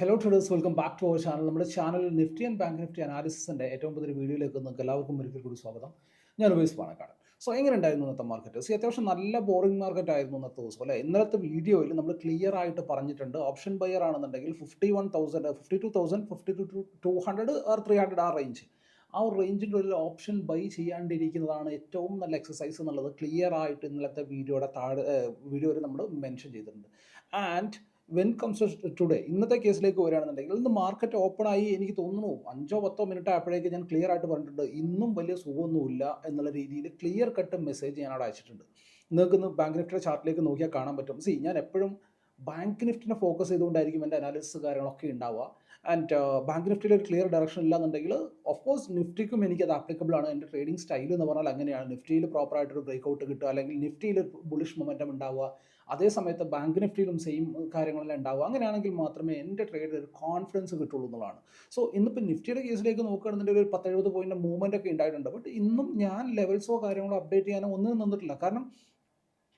Hello traders welcome back to our channel നമ്മുടെ ചാനലിൽ Nifty and bank Nifty അനാലിസിന്റെ ഏറ്റവും പുതിയ വീഡിയോയിലേക്ക് നിങ്ങൾക്ക് എല്ലാവർക്കും ഒരിക്കൽ കൂടി സ്വാഗതം. ഞാൻ ഉപയോഗിച്ച് പാണക്കാട്. സോ എങ്ങനെ ഉണ്ടായിരുന്നു ഇന്നത്തെ മാർക്കറ്റ് സി അത്യാവശ്യം നല്ല ബോറിംഗ് മാർക്കറ്റ് ആയിരുന്നു ഇന്നത്തെ ദിവസം അല്ലേ? ഇന്നലത്തെ വീഡിയോയിൽ നമ്മൾ ക്ലിയർ ആയിട്ട് പറഞ്ഞിട്ടുണ്ട് ഓപ്ഷൻ ബയർ ആണെന്നുണ്ടെങ്കിൽ fifty one thousand fifty two thousand fifty two two hundred or three hundred ആ റേഞ്ച് ആ ഒരു റേഞ്ചിന്റെ ഒരു ഓപ്ഷൻ ബൈ ചെയ്യാണ്ടിരിക്കുന്നതാണ് ഏറ്റവും നല്ല എക്സസൈസ് എന്നുള്ളത് ക്ലിയർ ആയിട്ട് ഇന്നലത്തെ വീഡിയോയുടെ താഴെ വീഡിയോയിൽ നമ്മൾ മെൻഷൻ ചെയ്തിട്ടുണ്ട്. ആൻഡ് വെൻ കംസ് ടുഡേ ഇന്നത്തെ കേസിലേക്ക് വരികയാണെന്നുണ്ടെങ്കിൽ ഇന്ന് മാർക്കറ്റ് ഓപ്പൺ ആയി എനിക്ക് തോന്നുന്നു. അഞ്ചോ പത്തോ മിനിറ്റ് ആയപ്പോഴേക്ക് ഞാൻ ക്ലിയർ ആയിട്ട് പറഞ്ഞിട്ടുണ്ട്. ഇന്നും വലിയ സുഖമൊന്നുമില്ല എന്നുള്ള രീതിയിൽ ക്ലിയർ കട്ട് മെസ്സേജ് ഞാൻ അവിടെ അയച്ചിട്ടുണ്ട്. നിങ്ങൾക്ക് ഇന്ന് ബാങ്ക് നിഫ്റ്റിയുടെ ചാർട്ടിലേക്ക് നോക്കിയാൽ കാണാൻ പറ്റും. സി ഞാൻ എപ്പോഴും ബാങ്ക് നിഫ്റ്റിനെ ഫോക്കസ് ചെയ്തുകൊണ്ടായിരിക്കും എന്റെ അനാലിസിസ് കാര്യങ്ങളൊക്കെ ഉണ്ടാവുക. ആൻഡ് ബാങ്ക് നിഫ്റ്റിയിൽ ഒരു ക്ലിയർ ഡയറക്ഷൻ ഇല്ലാന്നുണ്ടെങ്കിൽ ഓഫ് കോഴ്സ് നിഫ്റ്റിക്കും അത് ആപ്ലിക്കബിൾ ആണ്. എന്റെ ട്രേഡിംഗ് സ്റ്റൈൽ എന്ന് പറഞ്ഞാൽ അങ്ങനെയാണ്. നിഫ്റ്റിയിൽ പ്രോപ്പറായിട്ടൊരു ബ്രേക്ക് ഔട്ട് കിട്ടുക അല്ലെങ്കിൽ നിഫ്റ്റിയിൽ ബുളിഷ് മൊമെന്റം ഉണ്ടാവുക. അതേ സമയത്ത് ബാങ്ക് നിഫ്റ്റിയിലും സെയിം കാര്യങ്ങളെല്ലാം ഉണ്ടാവുക. അങ്ങനെയാണെങ്കിൽ മാത്രമേ എന്റെ ട്രേഡിൽ ഒരു കോൺഫിഡൻസ് കിട്ടുള്ളൂ എന്നുള്ളതാണ്. സോ ഇന്നിപ്പോൾ നിഫ്റ്റിയുടെ കേസിലേക്ക് നോക്കുകയാണെന്നുണ്ടെങ്കിൽ ഒരു പത്തെഴുപത് പോയിന്റ് മൂവ്മെന്റ് ഒക്കെ ഉണ്ടായിട്ടുണ്ട്. ബട്ട് ഇന്നും ഞാൻ ലെവൽസോ കാര്യങ്ങളോ അപ്ഡേറ്റ് ചെയ്യാനോ ഒന്നും നിന്നിട്ടില്ല. കാരണം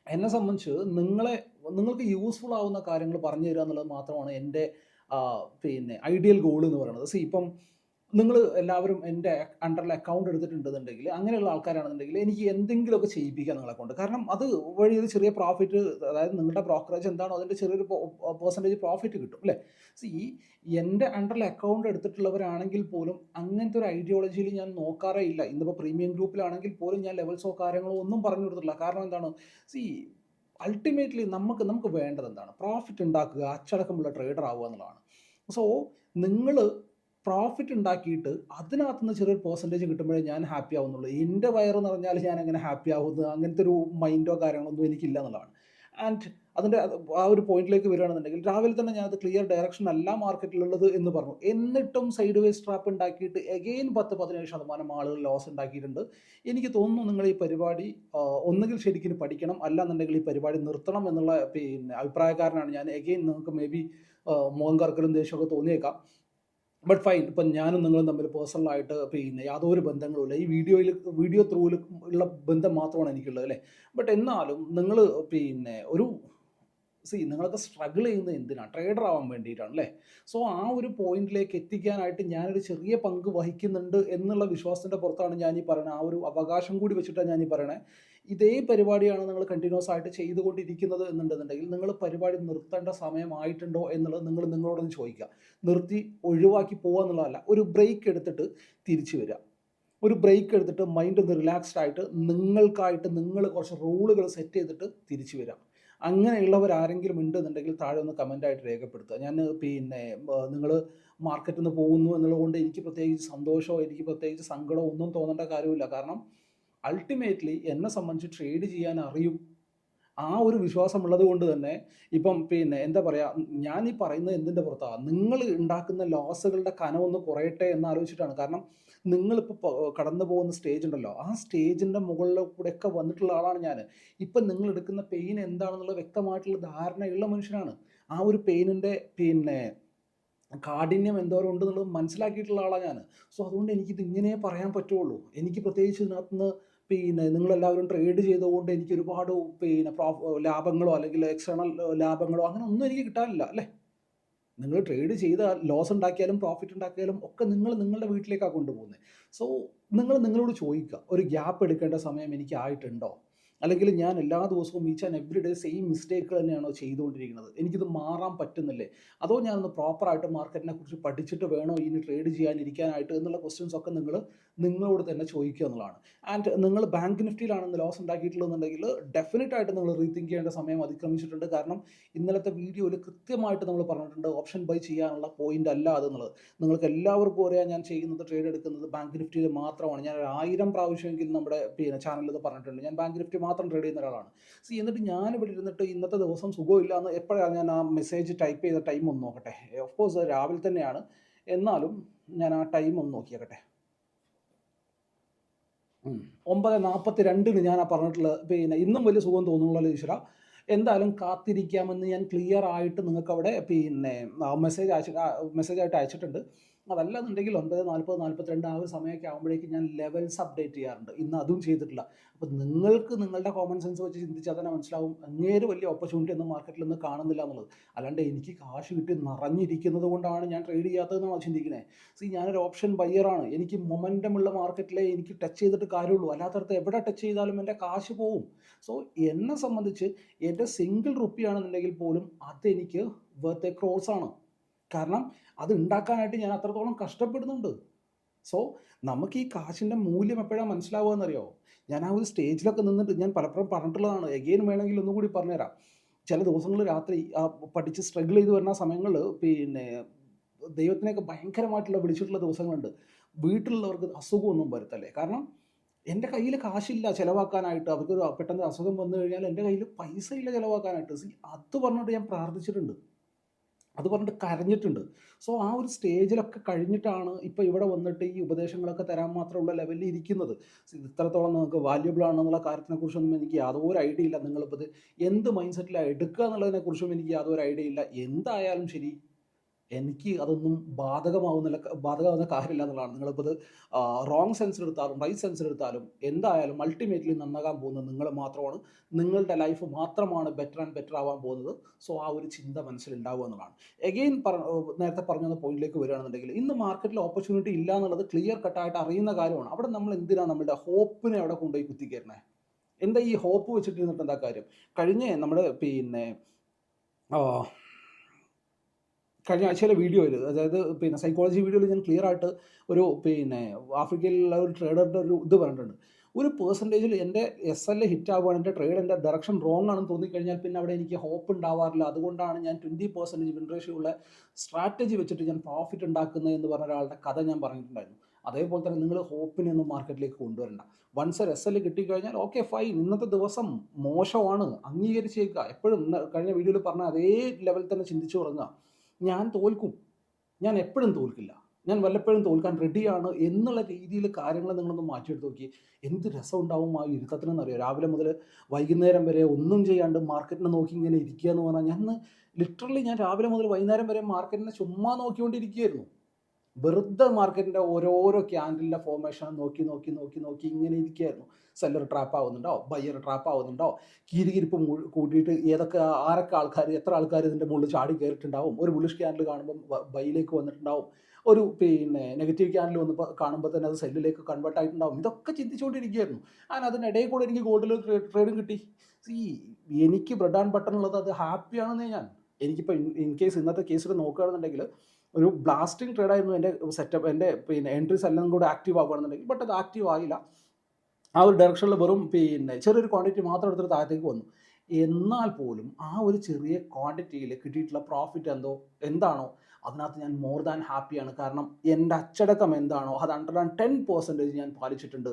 എന്നെ സംബന്ധിച്ച് നിങ്ങളെ നിങ്ങൾക്ക് യൂസ്ഫുൾ ആവുന്ന കാര്യങ്ങൾ പറഞ്ഞു തരിക എന്നുള്ളത് മാത്രമാണ് എന്റെ പിന്നെ ഐഡിയൽ ഗോൾ എന്ന് പറയുന്നത്. സി ഇപ്പം നിങ്ങൾ എല്ലാവരും എന്റെ അണ്ടറിൽ അക്കൗണ്ട് എടുത്തിട്ടുണ്ടെന്നുണ്ടെങ്കിൽ അങ്ങനെയുള്ള ആൾക്കാരാണെന്നുണ്ടെങ്കിൽ എനിക്ക് എന്തെങ്കിലുമൊക്കെ ചെയ്യിപ്പിക്കാം നിങ്ങളെ കൊണ്ട്. കാരണം അത് വഴി ഒരു ചെറിയ പ്രോഫിറ്റ് അതായത് നിങ്ങളുടെ ബ്രോക്കറേജ് എന്താണോ അതിന്റെ ചെറിയൊരു പെർസെന്റേജ് പ്രോഫിറ്റ് കിട്ടും അല്ലേ? ഈ എന്റെ അണ്ടറിൽ അക്കൗണ്ട് എടുത്തിട്ടുള്ളവരാണെങ്കിൽ പോലും അങ്ങനത്തെ ഒരു ഐഡിയോളജിയിൽ ഞാൻ നോക്കാറേ ഇല്ല. ഇന്നിപ്പോൾ പ്രീമിയം ഗ്രൂപ്പിലാണെങ്കിൽ പോലും ഞാൻ ലെവൽസോ കാര്യങ്ങളോ ഒന്നും പറഞ്ഞു കൊടുത്തിട്ടില്ല. കാരണം എന്താണ്? സി അൾട്ടിമേറ്റ്ലി നമുക്ക് നമുക്ക് വേണ്ടത് എന്താണ്? പ്രോഫിറ്റ് ഉണ്ടാക്കുക അച്ചടക്കമുള്ള ട്രേഡർ ആവുക എന്നുള്ളതാണ്. സോ നിങ്ങൾ പ്രോഫിറ്റ് ഉണ്ടാക്കിയിട്ട് അതിനകത്ത് നിന്ന് ചെറിയൊരു പെർസെന്റേജ് കിട്ടുമ്പോഴേ ഞാൻ ഹാപ്പി ആവുന്നുള്ളൂ. എന്റെ വയറ് നിറഞ്ഞാൽ ഞാൻ അങ്ങനെ ഹാപ്പി ആവുന്നത് അങ്ങനത്തെ ഒരു മൈൻഡോ കാര്യങ്ങളൊന്നും എനിക്കില്ല എന്നുള്ളതാണ്. ആൻഡ് അതിന്റെ ആ ഒരു പോയിന്റിലേക്ക് വരികയാണെന്നുണ്ടെങ്കിൽ രാവിലെ തന്നെ ഞാനത് ക്ലിയർ ഡയറക്ഷൻ അല്ല മാർക്കറ്റിലുള്ളത് എന്ന് പറഞ്ഞു. എന്നിട്ടും സൈഡ് വേസ് ട്രാപ്പ് ഉണ്ടാക്കിയിട്ട് എഗെയിൻ പത്ത് പതിനേഴ് ശതമാനം ആളുകൾ ലോസ് ഉണ്ടാക്കിയിട്ടുണ്ട്. എനിക്ക് തോന്നുന്നു നിങ്ങൾ ഈ പരിപാടി ഒന്നുകിൽ ശരിക്കും പഠിക്കണം അല്ലാന്നുണ്ടെങ്കിൽ ഈ പരിപാടി നിർത്തണം എന്നുള്ള പിന്നെ അഭിപ്രായക്കാരനാണ് ഞാൻ. എഗെയിൻ നിങ്ങൾക്ക് മേ ബി മുഖം കറക്കലും ദേഷ്യമൊക്കെ തോന്നിയേക്കാം. ബട്ട് ഫൈൻ ഇപ്പം ഞാനും നിങ്ങളും തമ്മിൽ പേഴ്സണലായിട്ട് പിന്നെ യാതൊരു ബന്ധങ്ങളുമില്ല ഈ വീഡിയോയിൽ വീഡിയോ ത്രൂവിൽ ഉള്ള ബന്ധം മാത്രമാണ് എനിക്കുള്ളത് അല്ലേ? ബട്ട് എന്നാലും നിങ്ങൾ പിന്നെ ഒരു സി നിങ്ങളൊക്കെ സ്ട്രഗിൾ ചെയ്യുന്നത് എന്തിനാണ് ട്രേഡർ ആവാൻ വേണ്ടിയിട്ടാണ് അല്ലേ? സോ ആ ഒരു പോയിന്റിലേക്ക് എത്തിക്കാനായിട്ട് ഞാനൊരു ചെറിയ പങ്ക് വഹിക്കുന്നുണ്ട് എന്നുള്ള വിശ്വാസത്തിന്റെ പുറത്താണ് ഞാൻ ഈ പറയുന്നത്. ആ ഒരു അവകാശം കൂടി വെച്ചിട്ടാണ് ഞാൻ ഈ പറയണത് ഇതേ പരിപാടിയാണ് നിങ്ങൾ കണ്ടിന്യൂസ് ആയിട്ട് ചെയ്തുകൊണ്ടിരിക്കുന്നത് എന്നുണ്ടെന്നുണ്ടെങ്കിൽ നിങ്ങൾ പരിപാടി നിർത്തേണ്ട സമയമായിട്ടുണ്ടോ എന്നുള്ളത് നിങ്ങൾ നിങ്ങളോടൊന്ന് ചോദിക്കുക. നിർത്തി ഒഴിവാക്കി പോകുക എന്നുള്ളതല്ല ഒരു ബ്രേക്ക് എടുത്തിട്ട് തിരിച്ചു വരിക. ഒരു ബ്രേക്ക് എടുത്തിട്ട് മൈൻഡ് ഒന്ന് റിലാക്സ്ഡ് ആയിട്ട് നിങ്ങൾക്കായിട്ട് നിങ്ങൾ കുറച്ച് റൂളുകൾ സെറ്റ് ചെയ്തിട്ട് തിരിച്ചു വരിക. അങ്ങനെയുള്ളവർ ആരെങ്കിലും ഉണ്ടെന്നുണ്ടെങ്കിൽ താഴെ ഒന്ന് കമന്റായിട്ട് രേഖപ്പെടുത്തുക. ഞാൻ പിന്നെ നിങ്ങൾ മാർക്കറ്റിൽ നിന്ന് പോകുന്നു എന്നുള്ളതുകൊണ്ട് എനിക്ക് പ്രത്യേകിച്ച് സന്തോഷമോ എനിക്ക് പ്രത്യേകിച്ച് സങ്കടമോ ഒന്നും തോന്നേണ്ട കാര്യമില്ല. കാരണം അൾട്ടിമേറ്റ്ലി എന്നെ സംബന്ധിച്ച് ട്രേഡ് ചെയ്യാൻ അറിയും. ആ ഒരു വിശ്വാസമുള്ളത് കൊണ്ട് തന്നെ ഇപ്പം പിന്നെ എന്താ പറയുക ഞാൻ ഈ പറയുന്നത് എന്തിന്റെ പുറത്താണ് നിങ്ങൾ ഉണ്ടാക്കുന്ന ലോസുകളുടെ കനമൊന്ന് കുറയട്ടെ എന്ന് ആലോചിച്ചിട്ടാണ്. കാരണം നിങ്ങളിപ്പോൾ കടന്നു പോകുന്ന സ്റ്റേജ് ഉണ്ടല്ലോ. ആ സ്റ്റേജിന്റെ മുകളിൽ കൂടെയൊക്കെ വന്നിട്ടുള്ള ആളാണ് ഞാൻ ഇപ്പം നിങ്ങൾ എടുക്കുന്ന പെയിൻ എന്താണെന്നുള്ള വ്യക്തമായിട്ടുള്ള ധാരണയുള്ള മനുഷ്യനാണ്. ആ ഒരു പെയിനിന്റെ പിന്നെ കാഠിന്യം എന്തോരം ഉണ്ടെന്നുള്ളത് മനസ്സിലാക്കിയിട്ടുള്ള ആളാണ് ഞാൻ സോ അതുകൊണ്ട് എനിക്കിത് ഇങ്ങനെ പറയാൻ പറ്റുള്ളൂ. എനിക്ക് പ്രത്യേകിച്ച് ഇതിനകത്തുനിന്ന് പിന്നെ നിങ്ങളെല്ലാവരും ട്രേഡ് ചെയ്തുകൊണ്ട് എനിക്ക് ഒരുപാട് പിന്നെ ലാഭങ്ങളോ അല്ലെങ്കിൽ എക്സ്റ്റേണൽ ലാഭങ്ങളോ അങ്ങനെ ഒന്നും എനിക്ക് കിട്ടാനില്ല അല്ലേ? നിങ്ങൾ ട്രേഡ് ചെയ്ത ലോസ് ഉണ്ടാക്കിയാലും പ്രോഫിറ്റ് ഉണ്ടാക്കിയാലും ഒക്കെ നിങ്ങൾ നിങ്ങളുടെ വീട്ടിലേക്കാണ് കൊണ്ടുപോകുന്നത് സോ നിങ്ങൾ നിങ്ങളോട് ചോദിക്കുക ഒരു ഗ്യാപ്പ് എടുക്കേണ്ട സമയം എനിക്ക് ആയിട്ടുണ്ടോ അല്ലെങ്കിൽ ഞാൻ എല്ലാ ദിവസവും each and every day same മിസ്റ്റേക്കുകൾ തന്നെയാണോ ചെയ്തുകൊണ്ടിരിക്കുന്നത്? എനിക്കിത് മാറാൻ പറ്റുന്നില്ലേ? അതോ ഞാനൊന്ന് പ്രോപ്പറായിട്ട് മാർക്കറ്റിനെ കുറിച്ച് പഠിച്ചിട്ട് വേണോ ഇനി ട്രേഡ് ചെയ്യാനിരിക്കാനായിട്ട് എന്നുള്ള ക്വസ്റ്റ്യൻസ് ഒക്കെ നിങ്ങൾ നിങ്ങളോട് തന്നെ ചോദിക്കുക എന്നുള്ളതാണ്. ആൻഡ് നിങ്ങൾ ബാങ്ക് നിഫ്റ്റിയിലാണെന്ന് ലോസ് ഉണ്ടാക്കിയിട്ടുള്ളതെന്നുണ്ടെങ്കിൽ ഡെഫിനറ്റ് ആയിട്ട് നിങ്ങൾ റീതിങ്ക് ചെയ്യേണ്ട സമയം അതിക്രമിച്ചിട്ടുണ്ട്. കാരണം ഇന്നലത്തെ വീഡിയോയിൽ കൃത്യമായിട്ട് നമ്മൾ പറഞ്ഞിട്ടുണ്ട് ഓപ്ഷൻ ബൈ ചെയ്യാനുള്ള പോയിന്റ് അല്ല അതെന്നുള്ളത്. നിങ്ങൾക്ക് എല്ലാവർക്കും അറിയാം ഞാൻ ചെയ്യുന്നത് ട്രേഡ് എടുക്കുന്നത് ബാങ്ക് നിഫ്റ്റിയിൽ മാത്രമാണ്. ഞാൻ ഒരു ആയിരം പ്രാവശ്യമെങ്കിലും നമ്മുടെ പിന്നെ ചാനലിൽ പറഞ്ഞിട്ടുണ്ട്. ഞാൻ ബാങ്ക് നിഫ്റ്റി മാത്രം ട്രേഡ് ചെയ്യുന്ന ഒരാളാണ്. സി എന്നിട്ട് ഞാൻ ഇവിടെ ഇരുന്നിട്ട് ഇന്നത്തെ ദിവസം സുഖമില്ല എന്ന് എപ്പോഴാണ് ഞാൻ ആ മെസ്സേജ് ടൈപ്പ് ചെയ്ത ടൈം ഒന്ന് നോക്കട്ടെ. ഓഫ് കോഴ്സ് രാവിലെ തന്നെയാണ്. എന്നാലും ഞാൻ ആ ടൈം ഒന്ന് നോക്കിയേക്കട്ടെ. ഒമ്പത് നാൽപ്പത്തി രണ്ടിന് ഞാൻ ആ പറഞ്ഞിട്ടുള്ള പിന്നെ ഇന്നും വലിയ സുഖം തോന്നുന്നുള്ള ഈശ്വര. എന്തായാലും കാത്തിരിക്കാമെന്ന് ഞാൻ ക്ലിയർ ആയിട്ട് നിങ്ങൾക്ക് അവിടെ പിന്നെ മെസ്സേജ് അയച്ചു മെസ്സേജ് ആയിട്ട് അയച്ചിട്ടുണ്ട്. അതല്ലെന്നുണ്ടെങ്കിൽ ഒൻപത് നാൽപ്പത് നാൽപ്പത്തിരണ്ട് ആ ഒരു സമയമൊക്കെ ആകുമ്പോഴേക്കും ഞാൻ ലെവൽസ് അപ്ഡേറ്റ് ചെയ്യാറുണ്ട്. ഇന്ന് അതും ചെയ്തിട്ടില്ല. അപ്പോൾ നിങ്ങൾക്ക് നിങ്ങളുടെ കോമൺ സെൻസ് വെച്ച് ചിന്തിച്ചാൽ തന്നെ മനസ്സിലാവും അങ്ങേര് വലിയ ഓപ്പർച്യൂണിറ്റി ഒന്നും മാർക്കറ്റിൽ നിന്ന് കാണുന്നില്ല എന്നുള്ളത്. അല്ലാണ്ട് എനിക്ക് കാശ് കിട്ടി നിറഞ്ഞിരിക്കുന്നത് കൊണ്ടാണ് ഞാൻ ട്രേഡ് ചെയ്യാത്തതെന്നാണ് ചിന്തിക്കുന്നത് സി ഞാനൊരു ഓപ്ഷൻ ബയ്യറാണ് എനിക്ക് മൊമെന്റമുള്ള മാർക്കറ്റിലെ എനിക്ക് ടച്ച് ചെയ്തിട്ട് കാര്യമുള്ളൂ. അല്ലാത്തടത്ത് എവിടെ ടച്ച് ചെയ്താലും എന്റെ കാശ് പോവും. സോ എന്നെ സംബന്ധിച്ച് എന്റെ സിംഗിൾ റുപ്പിയാണെന്നുണ്ടെങ്കിൽ പോലും അതെനിക്ക് വെർത്ത് എ ക്രോസ് ആണ്. കാരണം അത് ഉണ്ടാക്കാനായിട്ട് ഞാൻ അത്രത്തോളം കഷ്ടപ്പെടുന്നുണ്ട്. സോ നമുക്ക് ഈ കാശിന്റെ മൂല്യം എപ്പോഴാണ് മനസ്സിലാവുക എന്നറിയോ? ഞാൻ ആ ഒരു സ്റ്റേജിലൊക്കെ നിന്നിട്ട് ഞാൻ പലപ്പോഴും പറഞ്ഞിട്ടുള്ളതാണ്. എഗെയിൻ വേണമെങ്കിൽ ഒന്നും കൂടി പറഞ്ഞുതരാം. ചില ദിവസങ്ങൾ രാത്രി ആ പഠിച്ച് സ്ട്രഗിൾ ചെയ്ത് വരുന്ന സമയങ്ങളിൽ പിന്നെ ദൈവത്തിനെയൊക്കെ ഭയങ്കരമായിട്ടുള്ള വിളിച്ചിട്ടുള്ള ദിവസങ്ങളുണ്ട്. വീട്ടിലുള്ളവർക്ക് അസുഖമൊന്നും വരുത്തല്ലേ? കാരണം എന്റെ കയ്യിൽ കാശില്ല ചിലവാക്കാനായിട്ട്. അവർക്കൊരു പെട്ടെന്ന് അസുഖം വന്നു കഴിഞ്ഞാൽ എന്റെ കയ്യിൽ പൈസ ഇല്ല ചിലവാക്കാനായിട്ട് അത് പറഞ്ഞിട്ട് ഞാൻ പ്രാർത്ഥിച്ചിട്ടുണ്ട്. അത് പറഞ്ഞിട്ട് കരഞ്ഞിട്ടുണ്ട്. സോ ആ ഒരു സ്റ്റേജിലൊക്കെ കഴിഞ്ഞിട്ടാണ് ഇപ്പോൾ ഇവിടെ വന്നിട്ട് ഈ ഉപദേശങ്ങളൊക്കെ തരാൻ മാത്രമുള്ള ലെവലിൽ ഇരിക്കുന്നത്. ഇത്രത്തോളം നിങ്ങൾക്ക് വാല്യുബിൾ ആണെന്നുള്ള കാര്യത്തിനെക്കുറിച്ചൊന്നും എനിക്ക് യാതൊരു ഐഡിയ ഇല്ല. നിങ്ങളിപ്പോൾ ഇത് എന്ത് മൈൻഡ് സെറ്റിലാണ് എടുക്കുക എന്നുള്ളതിനെക്കുറിച്ചും എനിക്ക് യാതൊരു ഐഡിയ ഇല്ല. എന്തായാലും ശരി എനിക്ക് അതൊന്നും ബാധകമാവുന്നില്ല ബാധകമാവുന്ന കാര്യമില്ല എന്നുള്ളതാണ്. നിങ്ങളിപ്പോൾ ഇത് റോങ് സെൻസിലെടുത്താലും റൈറ്റ് സെൻസിലെടുത്താലും എന്തായാലും അൾട്ടിമേറ്റ്ലി നന്നാകാൻ പോകുന്നത് നിങ്ങൾ മാത്രമാണ്. നിങ്ങളുടെ ലൈഫ് മാത്രമാണ് ബെറ്റർ ആൻഡ് ബെറ്റർ ആവാൻ പോകുന്നത്. സോ ആ ഒരു ചിന്ത മനസ്സിലുണ്ടാവുക എന്നുള്ളതാണ്. എഗെയിൻ നേരത്തെ പറഞ്ഞ പോയിന്റിലേക്ക് വരികയാണെന്നുണ്ടെങ്കിൽ ഇന്ന് മാർക്കറ്റിൽ ഓപ്പർച്യൂണിറ്റി ഇല്ല എന്നുള്ളത് ക്ലിയർ കട്ടായിട്ട് അറിയുന്ന കാര്യമാണ്. അവിടെ നമ്മൾ എന്തിനാണ് നമ്മുടെ ഹോപ്പിനെ അവിടെ കൊണ്ടുപോയി കുത്തിക്കയറണേ എന്താ ഈ ഹോപ്പ് വെച്ചിട്ട് എന്താ കാര്യം? കഴിഞ്ഞ നമ്മുടെ പിന്നെ കഴിഞ്ഞ ആഴ്ചയിലെ വീഡിയോയിൽ അതായത് പിന്നെ സൈക്കോളജി വീഡിയോയിൽ ഞാൻ ക്ലിയർ ആയിട്ട് ഒരു പിന്നെ ആഫ്രിക്കയിലുള്ള ഒരു ട്രേഡറുടെ ഒരു ഇത് പറഞ്ഞിട്ടുണ്ട്. ഒരു പേഴ്സന്റേജിൽ എന്റെ എസ് എൽ ഹിറ്റ് ആവുകയാണ് എന്റെ ട്രേഡ് എന്റെ ഡയറക്ഷൻ റോങ് ആണെന്ന് തോന്നിക്കഴിഞ്ഞാൽ പിന്നെ അവിടെ എനിക്ക് ഹോപ്പ് ഉണ്ടാവാറില്ല. അതുകൊണ്ടാണ് ഞാൻ ട്വന്റി പെർസെന്റേജ് വിൻ റേഷ്യോ ഉള്ള സ്ട്രാറ്റജി വെച്ചിട്ട് ഞാൻ പ്രോഫിറ്റ് ഉണ്ടാക്കുന്നത് എന്ന് പറഞ്ഞ ഒരാളുടെ കഥ ഞാൻ പറഞ്ഞിട്ടുണ്ടായിരുന്നു. അതേപോലെ തന്നെ നിങ്ങൾ ഹോപ്പിനെയൊന്നും മാർക്കറ്റിലേക്ക് കൊണ്ടുവരണ്ട. വൺസ് എസ് എൽ കിട്ടിക്കഴിഞ്ഞാൽ ഓക്കെ ഫൈൻ ഇന്നത്തെ ദിവസം മോശമാണ്. അംഗീകരിച്ചേക്കുക. എപ്പോഴും കഴിഞ്ഞ വീഡിയോയിൽ പറഞ്ഞ അതേ ലെവലിൽ തന്നെ ചിന്തിച്ചു തുടങ്ങുക ഞാൻ തോൽക്കും. ഞാൻ എപ്പോഴും തോൽക്കില്ല. ഞാൻ വല്ലപ്പോഴും തോൽക്കാൻ റെഡിയാണ് എന്നുള്ള രീതിയിൽ കാര്യങ്ങൾ നിങ്ങളൊന്ന് മാറ്റിയെടുത്ത് നോക്കി. എന്ത് രസം ഉണ്ടാവും ആ ഇരുത്തത്തിനെന്ന് അറിയാം രാവിലെ മുതൽ വൈകുന്നേരം വരെ ഒന്നും ചെയ്യാണ്ട് മാർക്കറ്റിനെ നോക്കി ഇങ്ങനെ ഇരിക്കുക എന്ന് പറഞ്ഞാൽ ഞാൻ ലിറ്ററലി ഞാൻ രാവിലെ മുതൽ വൈകുന്നേരം വരെ മാർക്കറ്റിനെ ചുമ്മാ നോക്കിക്കൊണ്ടിരിക്കുകയായിരുന്നു. വെറുതെ മാർക്കറ്റിന്റെ ഓരോരോ ക്യാൻഡിലിന്റെ ഫോർമേഷൻ നോക്കി നോക്കി നോക്കി നോക്കി ഇങ്ങനെ ഇരിക്കുകയായിരുന്നു. സെല്ലർ ട്രാപ്പ് ആവുന്നുണ്ടോ? ബയ്യർ ട്രാപ്പ് ആവുന്നുണ്ടോ? കീരികിരിപ്പ് കൂട്ടിയിട്ട് ഏതൊക്കെ ആരൊക്കെ ആൾക്കാർ എത്ര ആൾക്കാർ ഇതിന്റെ മുകളിൽ ചാടി കയറിയിട്ടുണ്ടാവും? ഒരു ബുളിഷ് ക്യാൻഡിൽ കാണുമ്പോൾ ബൈയിലേക്ക് വന്നിട്ടുണ്ടാവും. ഒരു പിന്നെ നെഗറ്റീവ് ക്യാൻഡിൽ വന്ന് കാണുമ്പോൾ തന്നെ അത് സെല്ലിലേക്ക് കൺവേർട്ട് ആയിട്ടുണ്ടാവും. ഇതൊക്കെ ചിന്തിച്ചുകൊണ്ടിരിക്കുകയായിരുന്നു. അങ്ങനെ അതിനിടയിൽ കൂടെ എനിക്ക് ഗോൾഡിൽ ട്രേഡും കിട്ടി. ഈ എനിക്ക് ബ്രെഡ് ആൻഡ് ബട്ടൺ ഉള്ളത് അത് ഹാപ്പിയാണെന്നേ ഞാൻ. എനിക്കിപ്പോൾ ഇൻ കേസ് ഇന്നത്തെ കേസിൽ നോക്കുകയാണെന്നുണ്ടെങ്കിൽ ഒരു ബ്ലാസ്റ്റിംഗ് ട്രേഡായിരുന്നു എന്റെ സെറ്റപ്പ് എന്റെ പിന്നെ എൻട്രീസ് എല്ലാം കൂടെ ആക്റ്റീവ് ആവുകയാണെന്നുണ്ടെങ്കിൽ ബട്ട് അത് ആക്റ്റീവ് ആയില്ല. ആ ഒരു ഡയറക്ഷനിൽ വെറും പിന്നെ ചെറിയൊരു ക്വാണ്ടിറ്റി മാത്രം എടുത്തിട്ട് താഴത്തേക്ക് വന്നു. എന്നാൽ പോലും ആ ഒരു ചെറിയ ക്വാണ്ടിറ്റിയിൽ കിട്ടിയിട്ടുള്ള പ്രോഫിറ്റ് എന്തോ എന്താണോ അതിനകത്ത് ഞാൻ മോർ ദാൻ ഹാപ്പിയാണ് കാരണം എന്റെ അച്ചടക്കം എന്താണോ അത് ഹൺഡ്രഡ് ആൻഡ് ടെൻ പെർസെന്റേജ് ഞാൻ പാലിച്ചിട്ടുണ്ട്.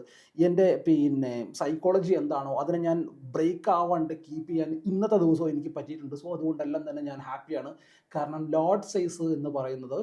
എന്റെ പിന്നെ സൈക്കോളജി എന്താണോ അതിനെ ഞാൻ ബ്രേക്ക് ആവാണ്ട് കീപ്പ് ചെയ്യാൻ ഇന്നത്തെ ദിവസവും എനിക്ക് പറ്റിയിട്ടുണ്ട്. സോ അതുകൊണ്ടെല്ലാം തന്നെ ഞാൻ ഹാപ്പിയാണ് കാരണം ലോട്ട് സൈസ് എന്ന് പറയുന്നത്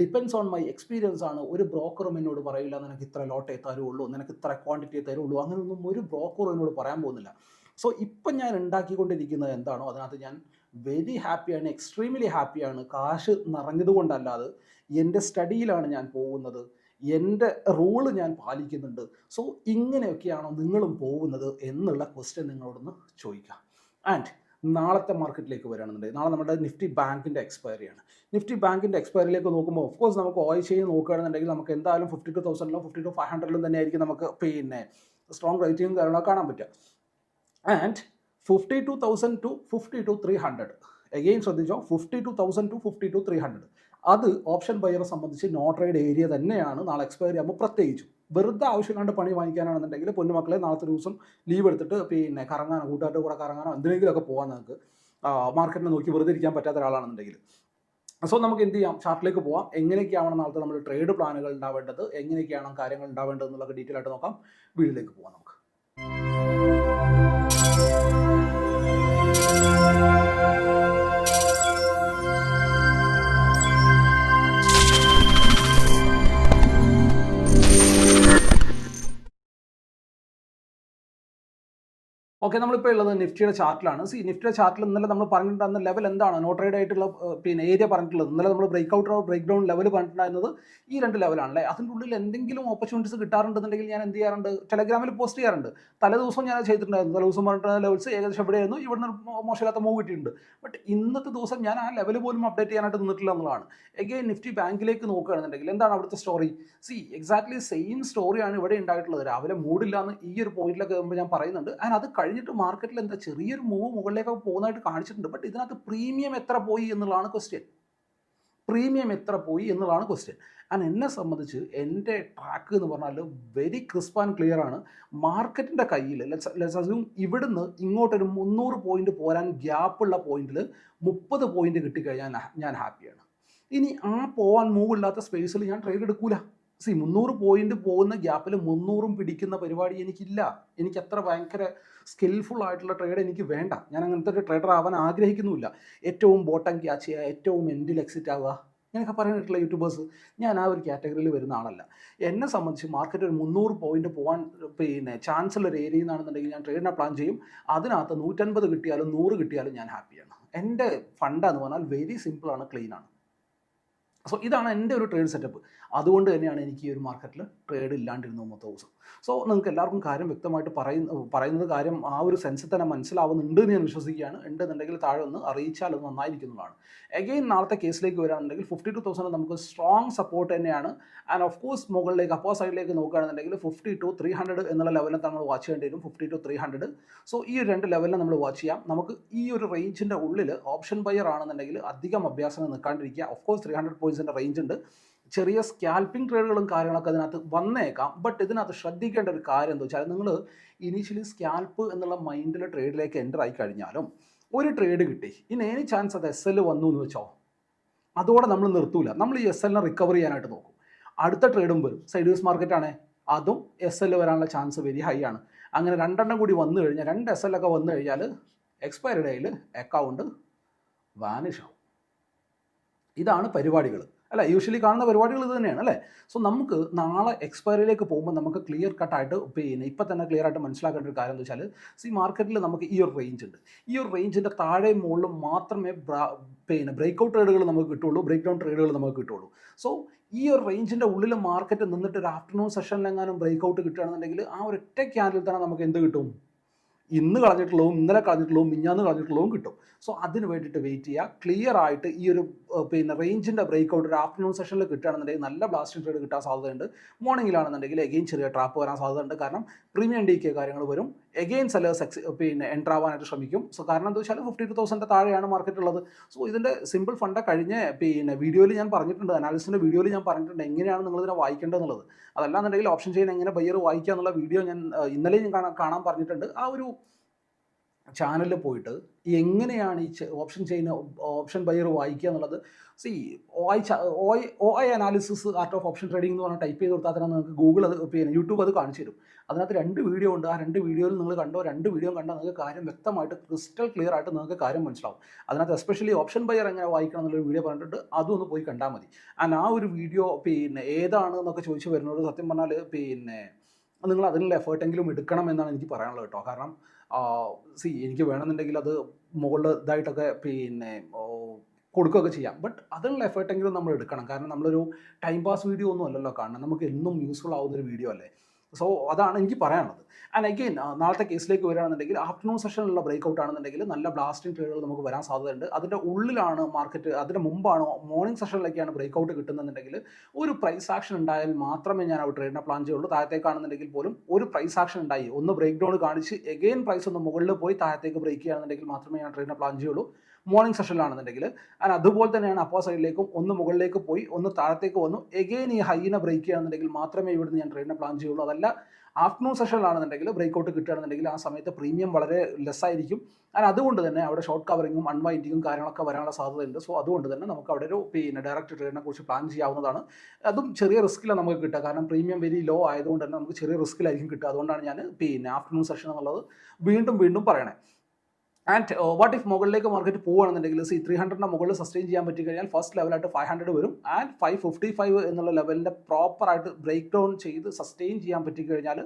ഡിപ്പെൻസ് ഓൺ മൈ എക്സ്പീരിയൻസ് ആണ്. ഒരു ബ്രോക്കറും എന്നോട് പറയില്ല നിനക്ക് ഇത്ര ലോട്ടേ തരുള്ളൂ നിനക്ക് ഇത്ര ക്വാണ്ടിറ്റിയെ തരുള്ളൂ. അങ്ങനെയൊന്നും ഒരു ബ്രോക്കറും എന്നോട് പറയാൻ പോകുന്നില്ല. സോ ഇപ്പം ഞാൻ ഉണ്ടാക്കിക്കൊണ്ടിരിക്കുന്നത് എന്താണോ അതിനകത്ത് ഞാൻ വെരി ഹാപ്പിയാണ് എക്സ്ട്രീംലി ഹാപ്പിയാണ്. കാശ് നിറഞ്ഞതുകൊണ്ടല്ലാതെ എന്റെ സ്റ്റഡിയിലാണ് ഞാൻ പോകുന്നത്. എന്റെ റൂൾ ഞാൻ പാലിക്കുന്നുണ്ട്. സോ ഇങ്ങനെയൊക്കെയാണോ നിങ്ങളും പോകുന്നത് എന്നുള്ള ക്വസ്റ്റ്യൻ നിങ്ങളോടൊന്ന് ചോദിക്കാം. ആൻഡ് നാളത്തെ മാർക്കറ്റിലേക്ക് വരികയാണെന്നുണ്ടെങ്കിൽ നാളെ നമ്മുടെ നിഫ്റ്റി ബാങ്കിന്റെ എക്സ്പയറിയാണ് നിഫ്റ്റി ബാങ്കിന്റെ എക്സ്പയറിലേക്ക് നോക്കുമ്പോൾ ഓഫ് കോഴ്സ് നമുക്ക് ഓയിൽ ചെയ്ത് നോക്കുകയാണെന്നുണ്ടെങ്കിൽ നമുക്ക് എന്തായാലും ഫിഫ്റ്റി ടു തൗസൻഡിലും ഫിഫ്റ്റി ടു ഫൈവ് ഹൺഡ്രഡിലും തന്നെ ആയിരിക്കും നമുക്ക് പിന്നെ സ്ട്രോങ് റേറ്റിംഗും കാര്യങ്ങളൊക്കെ കാണാൻ പറ്റുക. And fifty two thousand two fifty two three hundred again ശ്രദ്ധിച്ചോ fifty two thousand two fifty two three hundred അത് ഓപ്ഷൻ ബയറെ സംബന്ധിച്ച് നോ ട്രേഡ് ഏരിയ തന്നെയാണ് നാളെ എക്സ്പയറി ആകുമ്പോൾ പ്രത്യേകിച്ചും. വെറുതെ ആവശ്യം കണ്ട് പണി വാങ്ങിക്കാനാണെന്നുണ്ടെങ്കിൽ പൊന്നുമക്കളെ നാളത്തെ ദിവസം ലീവ് എടുത്തിട്ട് പിന്നെ കറങ്ങാനോ കൂട്ടുകാരുടെ കൂടെ കറങ്ങാനോ എന്തിനെങ്കിലുമൊക്കെ പോകാൻ നിങ്ങൾക്ക് മാർക്കറ്റിനെ നോക്കി വെറുതെ ഇരിക്കാൻ പറ്റാത്ത ഒരാളാണെന്നുണ്ടെങ്കിൽ. സോ നമുക്ക് എന്ത് ചെയ്യാം? ചാർട്ടിലേക്ക് പോവാം. എങ്ങനെയൊക്കെയാണ് നാളത്തെ നമ്മുടെ ട്രേഡ് പ്ലാനുകൾ ഉണ്ടാവേണ്ടത്? എങ്ങനെയൊക്കെയാണ് കാര്യങ്ങൾ ഉണ്ടാവേണ്ടത്? എന്നുള്ളത് ഡീറ്റെയിൽ ആയിട്ട് നോക്കാം. വീട്ടിലേക്ക് പോവാം നമുക്ക്. ഓക്കെ നമ്മളിപ്പോൾ ഉള്ളത് നിഫ്റ്റിയുടെ ചാർട്ടിലാണ്. സി നിഫ്റ്റിയുടെ ചാർട്ടിൽ ഇന്നലെ നമ്മൾ പറഞ്ഞിട്ടുണ്ടായിരുന്ന ലെവൽ എന്താണ്? നോട്ട് റൈഡ് ആയിട്ടുള്ള പിന്നെ ഏരിയ പറഞ്ഞിട്ടുള്ളത്. ഇന്നലെ നമ്മൾ break out break down level പറഞ്ഞിട്ടുണ്ടായിരുന്നത് ഈ രണ്ട് ലെവലാണ് അല്ലേ അതിന്റെ ഉള്ളിൽ എന്തെങ്കിലും ഓപ്പർച്യൂണിറ്റീസ് കിട്ടാറുണ്ടെന്നുണ്ടെങ്കിൽ ഞാൻ എന്ത് ചെയ്യാറുണ്ട്? ടെലഗ്രാമിൽ പോസ്റ്റ് ചെയ്യാറുണ്ട്. തലേ ദിവസം ഞാൻ ചെയ്തിട്ടുണ്ടായിരുന്നു. തലേ ദിവസം പറഞ്ഞിട്ടുള്ള ലെവൽസ് ഏകദേശം എവിടെയായിരുന്നു? ഇവിടുന്ന് മോശമില്ലാത്ത മൂവ് കിട്ടിയിട്ടുണ്ട്. ബട്ട് ഇന്നത്തെ ദിവസം ഞാൻ ആ ലെവൽ പോലും അപ്ഡേറ്റ് ചെയ്യാനായിട്ട് നിന്നിട്ടില്ല എന്നുള്ളതാണ്. എഗെയിൻ നിഫ്റ്റി ബാങ്കിലേക്ക് നോക്കുകയാണെന്നുണ്ടെങ്കിൽ എന്താണ് അവിടുത്തെ സ്റ്റോറി സി എക്സാക്ട്ലി സെയിം സ്റ്റോറിയാണ് ഇവിടെ ഉണ്ടായിട്ടുള്ളത്. രാവിലെ മൂടില്ല എന്ന് ഈ ഒരു പോയിന്റിലൊക്കെ ഞാൻ പറയുന്നുണ്ട്. ആൻഡ് അത് കഴിഞ്ഞിട്ട് മാർക്കറ്റിൽ എന്താ ചെറിയൊരു മൂവ് മുകളിലേക്കൊക്കെ പോകുന്നതായിട്ട് കാണിച്ചിട്ടുണ്ട്. ബട്ട് ഇതിനകത്ത് പ്രീമിയം എത്ര പോയി എന്നുള്ളതാണ് ക്വസ്റ്റ്യൻ പ്രീമിയം എത്ര പോയി എന്നുള്ളതാണ് ക്വസ്റ്റ്യൻ ആൻഡ് എന്നെ സംബന്ധിച്ച് എന്റെ ട്രാക്ക് എന്ന് പറഞ്ഞാൽ വെരി ക്രിസ്പ് ആൻഡ് ക്ലിയർ ആണ്. മാർക്കറ്റിന്റെ കയ്യിൽ അസ്യൂം ഇവിടുന്ന് ഇങ്ങോട്ടൊരു മുന്നൂറ് പോയിന്റ് പോരാൻ ഗ്യാപ്പുള്ള പോയിന്റിൽ മുപ്പത് പോയിന്റ് കിട്ടിക്കഴിഞ്ഞാൽ ഞാൻ- ഹാപ്പിയാണ് ഇനി ആ പോവാൻ മൂവ് ഇല്ലാത്ത സ്പേസിൽ ഞാൻ ട്രേഡ് എടുക്കൂല. സി മുന്നൂറ് പോയിന്റ് പോകുന്ന ഗ്യാപ്പിൽ മുന്നൂറും പിടിക്കുന്ന പരിപാടി എനിക്കില്ല. എനിക്ക് അത്ര ഭയങ്കര സ്കിൽഫുൾ ആയിട്ടുള്ള ട്രേഡ് എനിക്ക് വേണ്ട. ഞാൻ അങ്ങനത്തെ ഒരു ട്രേഡർ ആവാൻ ആഗ്രഹിക്കുന്നുമില്ല. ഏറ്റവും ബോട്ടം ക്യാച്ച് ചെയ്യുക ഏറ്റവും എൻഡിൽ എക്സിറ്റ് ആവുക. ഞാനൊക്കെ പറയാനായിട്ടുള്ള യൂട്യൂബേഴ്സ് ഞാൻ ആ ഒരു കാറ്റഗറിയിൽ വരുന്ന ആളല്ല. എന്നെ സംബന്ധിച്ച് മാർക്കറ്റ് ഒരു മുന്നൂറ് പോയിന്റ് പോകാൻ പിന്നെ ചാൻസ് ഉള്ള ഒരു ഏരിയ എന്നാണെന്നുണ്ടെങ്കിൽ ഞാൻ ട്രേഡിനെ പ്ലാൻ ചെയ്യും. അതിനകത്ത് നൂറ്റൻപത് കിട്ടിയാലും നൂറ് കിട്ടിയാലും ഞാൻ ഹാപ്പിയാണ് എന്റെ ഫണ്ട് എന്ന് പറഞ്ഞാൽ വെരി സിമ്പിളാണ് ക്ലീനാണ് സോ ഇതാണ് എന്റെ ഒരു ട്രേഡ് സെറ്റപ്പ് അതുകൊണ്ട് തന്നെയാണ് എനിക്ക് ഈ ഒരു മാർക്കറ്റിൽ ട്രേഡ് ഇല്ലാണ്ടിരുന്നു മൊത്തം ദിവസം. സോ നിങ്ങൾക്ക് എല്ലാവർക്കും കാര്യം വ്യക്തമായിട്ട് പറയുന്ന പറയുന്നത് കാര്യം ആ ഒരു സെൻസിൽ തന്നെ മനസ്സിലാവുന്നുണ്ട് എന്ന് ഞാൻ വിശ്വസിക്കുകയാണ്. ഉണ്ടെന്നുണ്ടെങ്കിൽ താഴെ ഒന്ന് അറിയിച്ചാൽ അത് നന്നായിരിക്കുന്നതാണ്. എഗെയിൻ നാളത്തെ കേസിലേക്ക് വരികയാണെന്നുണ്ടെങ്കിൽ ഫിഫ്റ്റി ടു തൗസൻഡ് നമുക്ക് സ്ട്രോങ് സപ്പോർട്ട് തന്നെയാണ്. ആൻഡ് ഓഫ് കോഴ്സ് മുകളിലേക്ക് അപ്പോ സൈഡിലേക്ക് നോക്കുകയാണെന്നുണ്ടെങ്കിൽ ഫിഫ്റ്റി ടു ത്രീ ഹൺഡ്രഡ് എന്നുള്ള ലെവലിൽ നമ്മൾ വാച്ച് ചെയ്യേണ്ടി വരും. Fifty two three hundred so ഈ രണ്ട് ലെവലിൽ നമ്മൾ വാച്ച് ചെയ്യാം. നമുക്ക് ഈ ഒരു റേഞ്ചിന്റെ ഉള്ളിൽ ഓപ്ഷൻ ബയർ ആണെന്നുണ്ടെങ്കിൽ അധികം അഭ്യാസങ്ങൾ നിൽക്കാണ്ടിരിക്കുക. ഓഫ് കോഴ്സ് ത്രീ ഹൺഡ്രഡ് പോയിൻസിന്റെ റേഞ്ച് ഉണ്ട്. ചെറിയ സ്കാൽപ്പിംഗ് ട്രേഡുകളും കാര്യങ്ങളൊക്കെ അതിനകത്ത് വന്നേക്കാം. ബട്ട് ഇതിനകത്ത് ശ്രദ്ധിക്കേണ്ട ഒരു കാര്യം എന്താ വെച്ചാൽ നിങ്ങൾ ഇനീഷ്യലി സ്കാൽപ്പ് എന്നുള്ള മൈൻഡിൽ ട്രേഡിലേക്ക് എന്റർ ആയി കഴിഞ്ഞാലും ഒരു ട്രേഡ് കിട്ടി. ഇനി എനി ചാൻസ് അത് എസ് എൽ വന്നു എന്ന് വെച്ചോ അതോടെ നമ്മൾ നിർത്തൂല. നമ്മൾ ഈ എസ് എല്ലിനെ റിക്കവർ ചെയ്യാനായിട്ട് നോക്കും. അടുത്ത ട്രേഡും വരും. സൈഡ്യൂസ് മാർക്കറ്റാണ് അതും എസ് എൽ വരാനുള്ള ചാൻസ് വെരി ഹൈ ആണ്. അങ്ങനെ രണ്ടെണ്ണം കൂടി വന്നു കഴിഞ്ഞാൽ രണ്ട് എസ് എൽ ഒക്കെ വന്നു കഴിഞ്ഞാൽ എക്സ്പയറി ഡേയിൽ അക്കൗണ്ട് വാനിഷ് ആവും. ഇതാണ് പരിപാടികൾ അല്ല? യൂഷ്വലി കാണുന്ന പരിപാടികൾ ഇത് തന്നെയാണ് അല്ലേ? സോ നമുക്ക് നാളെ എക്സ്പയറിയിലേക്ക് പോകുമ്പോൾ നമുക്ക് ക്ലിയർ കട്ടായിട്ട് പിന്നെ ഇപ്പം തന്നെ ക്ലിയർ ആയിട്ട് മനസ്സിലാക്കേണ്ട ഒരു കാര്യം എന്ന് വെച്ചാൽ സി മാർക്കറ്റിൽ നമുക്ക് ഈ ഒരു റേഞ്ച് ഉണ്ട്. ഈ ഒരു റേഞ്ചിന്റെ താഴെ മുകളിലും മാത്രമേ പിന്നെ ബ്രേക്ക് ഔട്ട് ട്രേഡുകൾ നമുക്ക് കിട്ടുള്ളൂ ബ്രേക്ക് ഡൗൺ ട്രേഡുകൾ നമുക്ക് കിട്ടുള്ളൂ. സോ ഈ ഒരു റേഞ്ചിന്റെ ഉള്ളിൽ മാർക്കറ്റ് നിന്നിട്ട് ഒരു ആഫ്റ്റർനൂൺ സെഷനിലെങ്ങാനും ബ്രേക്ക് ഔട്ട് കിട്ടുകയാണെന്നുണ്ടെങ്കിൽ ആ ഒരൊറ്റ ക്യാൻഡിൽ തന്നെ നമുക്ക് എന്ത് കിട്ടും? ഇന്ന് കളഞ്ഞിട്ടുള്ളതും ഇന്നലെ കളഞ്ഞിട്ടുള്ളതും മിഞ്ഞാന്ന് കളഞ്ഞിട്ടുള്ളതും കിട്ടും. സോ അതിന് വേണ്ടിയിട്ട് വെയിറ്റ് ചെയ്യുക. ക്ലിയർ ആയിട്ട് ഈ ഒരു പിന്നെ റേഞ്ചിന്റെ ബ്രേക്ക് ഔട്ട് ഒരു ആഫ്റ്റർനൂൺ സെഷനിൽ കിട്ടുകയാണെന്നുണ്ടെങ്കിൽ നല്ല ബ്ലാസ്റ്റിംഗ് ട്രേഡ് കിട്ടാൻ സാധ്യതയുണ്ട്. മോർണിംഗിലാണെന്നുണ്ടെങ്കിൽ എഗെയിൻ ചെറിയ ട്രാപ്പ് വരാൻ സാധ്യതയുണ്ട്. കാരണം പ്രീമിയം ഡി കാര്യങ്ങൾ വരും. എഗെയിൻ സെല്ലേഴ്സ് പിന്നെ എന്റർ ആവാനായിട്ട് ശ്രമിക്കും. സോ കാരണം എന്താ വെച്ചാൽ ഫിഫ്റ്റി ടു തൗസൻഡ് താഴെയാണ് മാർക്കറ്റ് ഉള്ളത്. സോ ഇതിന്റെ സിമ്പിൾ ഫണ്ട് കഴിഞ്ഞ പിന്നെ വീഡിയോയിൽ ഞാൻ പറഞ്ഞിട്ടുണ്ട് അനാലിസിന്റെ വീഡിയോയിൽ ഞാൻ പറഞ്ഞിട്ടുണ്ട് എങ്ങനെയാണ് നിങ്ങൾ ഇതിനെ വായിക്കേണ്ടതെന്നുള്ളത് അതല്ലാന്നുണ്ടെങ്കിൽ ഓപ്ഷൻ ചെയ്യാൻ എങ്ങനെ ബയ്യർ വായിക്കുക എന്നുള്ള വീഡിയോ ഞാൻ ഇന്നലെയും ഇന്നലെ ഞാൻ കാണാൻ പറഞ്ഞിട്ടുണ്ട്. ആ ഒരു ചാനലിൽ പോയിട്ട് എങ്ങനെയാണ് ഈ ഓപ്ഷൻ ചെയ്യുന്ന ഓപ്ഷൻ ബയർ വായിക്കുക എന്നുള്ളത്. C oy O I analysis art of option trading എന്ന് പറഞ്ഞാൽ ടൈപ്പ് ചെയ്ത് കൊടുത്താൽ തന്നെ നിങ്ങൾക്ക് ഗൂഗിൾ അത് പിന്നെ യൂട്യൂബ് അത് കാണിച്ചു തരും. അതിനകത്ത് രണ്ട് വീഡിയോ ഉണ്ട്. ആ രണ്ട് വീഡിയോയിൽ നിങ്ങൾ കണ്ടോ രണ്ട് വീഡിയോ കണ്ടാൽ നിങ്ങൾക്ക് കാര്യം വ്യക്തമായിട്ട് ക്രിസ്റ്റൽ ക്ലിയർ ആയിട്ട് നിങ്ങൾക്ക് കാര്യം മനസ്സിലാവും. അതിനകത്ത് എസ്പെഷ്യലി ഓപ്ഷൻ ബയർ എങ്ങനെ വായിക്കണം എന്നുള്ള വീഡിയോ പറഞ്ഞിട്ടുണ്ട്. അതും ഒന്ന് പോയി കണ്ടാൽ മതി. ആൻഡ് ആ ഒരു വീഡിയോ പിന്നെ ഏതാണ് എന്നൊക്കെ ചോദിച്ചു വരുന്നത് സത്യം പറഞ്ഞാൽ പിന്നെ നിങ്ങൾ അതിനുള്ള എഫേർട്ടെങ്കിലും എടുക്കണം എന്നാണ് എനിക്ക് പറയാനുള്ളത് കേട്ടോ. കാരണം സി എനിക്ക് വേണമെന്നുണ്ടെങ്കിൽ അത് മുകളിൽ ഇതായിട്ടൊക്കെ പിന്നെ കൊടുക്കുകയൊക്കെ ചെയ്യാം. ബട്ട് അതിനുള്ള എഫേർട്ടെങ്കിലും നമ്മൾ എടുക്കണം. കാരണം നമ്മളൊരു ടൈം പാസ് വീഡിയോ ഒന്നും അല്ലല്ലോ കാണണം നമുക്ക് എന്നും യൂസ്ഫുൾ ആവുന്ന ഒരു വീഡിയോ അല്ലേ? സോ അതാണ് എനിക്ക് പറയാനുള്ളത്. ആൻഡ് അഗെയിൻ നാളത്തെ കേസിലേക്ക് വരികയാണെന്നുണ്ടെങ്കിൽ ആഫ്റ്റർനൂൺ സെഷനിലുള്ള ബ്രേക്ക് ഔട്ട് ആണെന്നുണ്ടെങ്കിൽ നല്ല ബ്ലാസ്റ്റിംഗ് ട്രേഡുകൾ നമുക്ക് വരാൻ സാധ്യതയുണ്ട്. അതിന്റെ ഉള്ളിലാണ് മാർക്കറ്റ് അതിന്റെ മുമ്പാണ് മോർണിംഗ് സെഷനിലേക്കാണ് ബ്രേക്ക് ഔട്ട് കിട്ടുന്നുണ്ടെങ്കിൽ ഒരു പ്രൈസ് ആക്ഷൻ ഉണ്ടായാൽ മാത്രമേ ഞാൻ ആ ട്രേഡിനെ പ്ലാൻ ചെയ്യുള്ളൂ. താഴത്തേക്കാണെന്നുണ്ടെങ്കിൽ പോലും ഒരു പ്രൈസ് ആക്ഷൻ ഉണ്ടായി. ഒന്ന് ബ്രേക്ക് ഡൗൺ കാണിച്ച് എഗെയിൻ പ്രൈസ് ഒന്ന് മുകളിൽ പോയി താഴത്തേക്ക് ബ്രേക്ക് ചെയ്യുകയാണെന്നുണ്ടെങ്കിൽ മാത്രമേ ഞാൻ ട്രേഡിനെ പ്ലാൻ ചെയ്യുള്ളൂ. മോർണിംഗ് സെഷനിലാണെന്നുണ്ടെങ്കിൽ ആൻഡ് അതുപോലെ തന്നെയാണ് അപ്പോ സൈഡിലേക്കും ഒന്ന് മുകളിലേക്ക് പോയി ഒന്ന് താഴത്തേക്ക് വന്നു. എഗെയിൻ ഈ ഹൈനെ ബ്രേക്ക് ചെയ്യുകയാണെന്നുണ്ടെങ്കിൽ മാത്രമേ ഇവിടുന്ന് ഞാൻ ട്രേഡിനെ പ്ലാൻ ചെയ്യുള്ളൂ. അതല്ല ആഫ്റ്റർനൂൺ സെഷനിലാണെന്നുണ്ടെങ്കിൽ ബ്രേക്ക് ഔട്ട് കിട്ടുകയാണെന്നുണ്ടെങ്കിൽ ആ സമയത്ത് പ്രീമിയം വളരെ ലെസ് ആയിരിക്കും. ആൻഡ് അതുകൊണ്ട് തന്നെ അവിടെ ഷോർട്ട് കവറിങ്ങും അൺവൈൻഡിങ്ങും കാര്യങ്ങളൊക്കെ വരാനുള്ള സാധ്യതയുണ്ട്. സോ അതുകൊണ്ട് തന്നെ നമുക്ക് അവിടെ ഒരു പിന്നെ ഡയറക്റ്റ് ട്രേഡിനെ കുറിച്ച് പ്ലാൻ ചെയ്യാവുന്നതാണ്. അതും ചെറിയ റിസ്ക്കിലാണ് നമുക്ക് കിട്ടുക. കാരണം പ്രീമിയം വെരി ലോ ആയതുകൊണ്ട് തന്നെ നമുക്ക് ചെറിയ റിസ്ക്കിലായിരിക്കും കിട്ടുക. അതുകൊണ്ടാണ് ഞാൻ പിന്നെ ആഫ്റ്റർനൂൺ സെഷൻ എന്നുള്ളത് വീണ്ടും വീണ്ടും പറയണേ. ആൻഡ് വാട്ട് ഇഫ് മുകളിലേക്ക് മാർക്കറ്റ് പോവുകയാണെന്നുണ്ടെങ്കിൽ സി ത്രീ ഹൺഡ്രഡിന്റെ മുകളിൽ സസ്റ്റെയിൻ ചെയ്യാൻ പറ്റി കഴിഞ്ഞാൽ ഫസ്റ്റ് ലെവലായിട്ട് ഫൈവ് ഹൺഡ്രഡ് വരും. ആൻഡ് ഫൈവ് ഫിഫ്റ്റി ഫൈവ് എന്നുള്ള ലെവലിന്റെ പ്രോപ്പറായിട്ട് ബ്രേക്ക് ഡൗൺ ചെയ്ത് സസ്റ്റെയിൻ ചെയ്യാൻ പറ്റി കഴിഞ്ഞാൽ